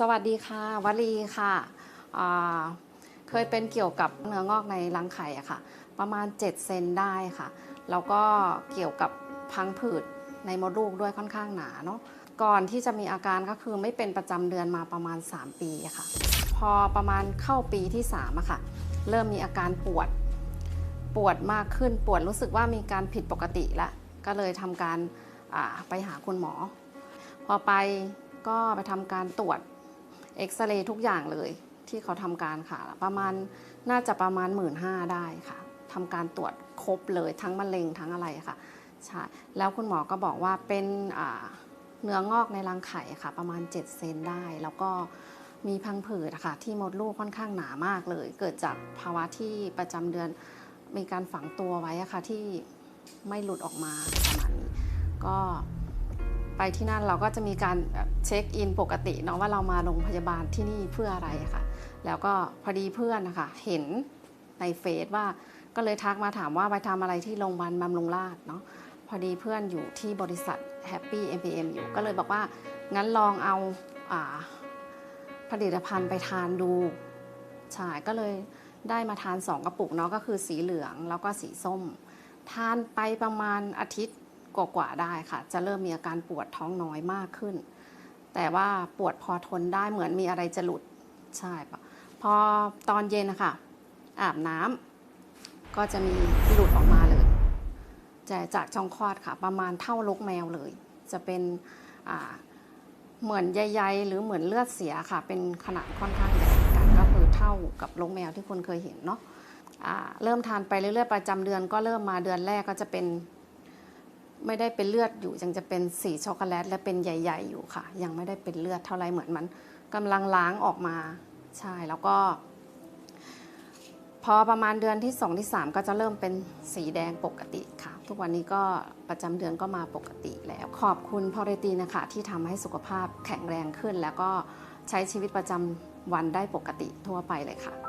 สวัสดีค่ะวลีค่ะเคยเป็นเกี่ยวกับเนื้องอกในรังไข่อะค่ะ ประมาณ 7 เซนได้ค่ะ แล้วก็เกี่ยวกับพังผืดในมดลูกด้วยค่อนข้างหนาเนาะก่อนที่จะมีอาการก็คือไม่เป็นประจำเดือนมาประมาณ 3 ปีค่ะ พอประมาณเข้าปีที่3อะค่ะ เริ่มมีอาการปวดปวดมากขึ้นปวดรู้สึกว่ามีการผิดปกติละก็เลยทำการไปหาคุณหมอ พอไปก็ไปทำการตรวจ เอ็กซเรย์ทุกอย่างเลยที่เขาทำการค่ะ ประมาณน่าจะประมาณ 1 5ื่นได้ค่ะทำการตรวจครบเลยทั้งมะเร็งทั้งอะไรค่ะใช่แล้วคุณหมอก็บอกว่าเป็นเนื้องอกในรังไข่ค่ะ ประมาณ 7 เซนได้ แล้วก็มีพังผืดค่ะ ที่มดลูกค่อนข้างหนามากเลย เกิดจากภาวะที่ประจำเดือนมีการฝังตัวไว้ค่ะที่ไม่หลุดออกมาประมาณนี้ก็ ไปที่นั่นเราก็จะมีการเช็คอินปกติเนาะว่าเรามาโรงพยาบาลที่นี่เพื่ออะไรอะค่ะ แล้วก็พอดีเพื่อนนะคะเห็นในเฟซว่าก็เลยทักมาถามว่าไปทำอะไรที่โรงพยาบาลบำรุงราษเนาะพอดีเพื่อนอยู่ที่บริษัท Happy MPM อยู่ก็เลยบอกว่า งั้นลองเอาอาผลิตภัณฑ์ไปทานดูใช่ก็เลยได้มาทาน 2 กระปุกเนาะก็คือสีเหลืองแล้วก็สีส้ม ทานไปประมาณอาทิตย์ กว่าๆได้ค่ะ จะเริ่มมีอาการปวดท้องน้อยมากขึ้น แต่ว่าปวดพอทนได้เหมือนมีอะไรจะหลุดใช่ปะพอตอนเย็นนะคะอาบน้ำก็จะมีหลุดออกมาเลยจะจากช่องคลอดค่ะ ประมาณเท่าลกแมวเลย จะเป็นเหมือนใยๆหรือเหมือนเลือดเสียค่ะ เป็นขนาดค่อนข้างใหญ่กันก็คือเท่ากับลกแมวที่คนเคยเห็นเนาะเริ่มทานไปเรื่อยๆประจำเดือนก็เริ่มมาเดือนแรกก็จะเป็น ไม่ได้เป็นเลือดอยู่ยังจะเป็นสีช็อกโกแลตและเป็นใหญ่ ๆ อยู่ค่ะ ยังไม่ได้เป็นเลือดเท่าไรเหมือนมันกำลังล้างออกมาใช่แล้วก็ พอประมาณเดือนที่ 2 ที่ 3 ก็จะเริ่มเป็นสีแดงปกติค่ะ ทุกวันนี้ก็ประจำเดือนก็มาปกติแล้ว ขอบคุณพอเรตีนะคะ ที่ทำให้สุขภาพแข็งแรงขึ้น แล้วก็ใช้ชีวิตประจำวันได้ปกติทั่วไปเลยค่ะ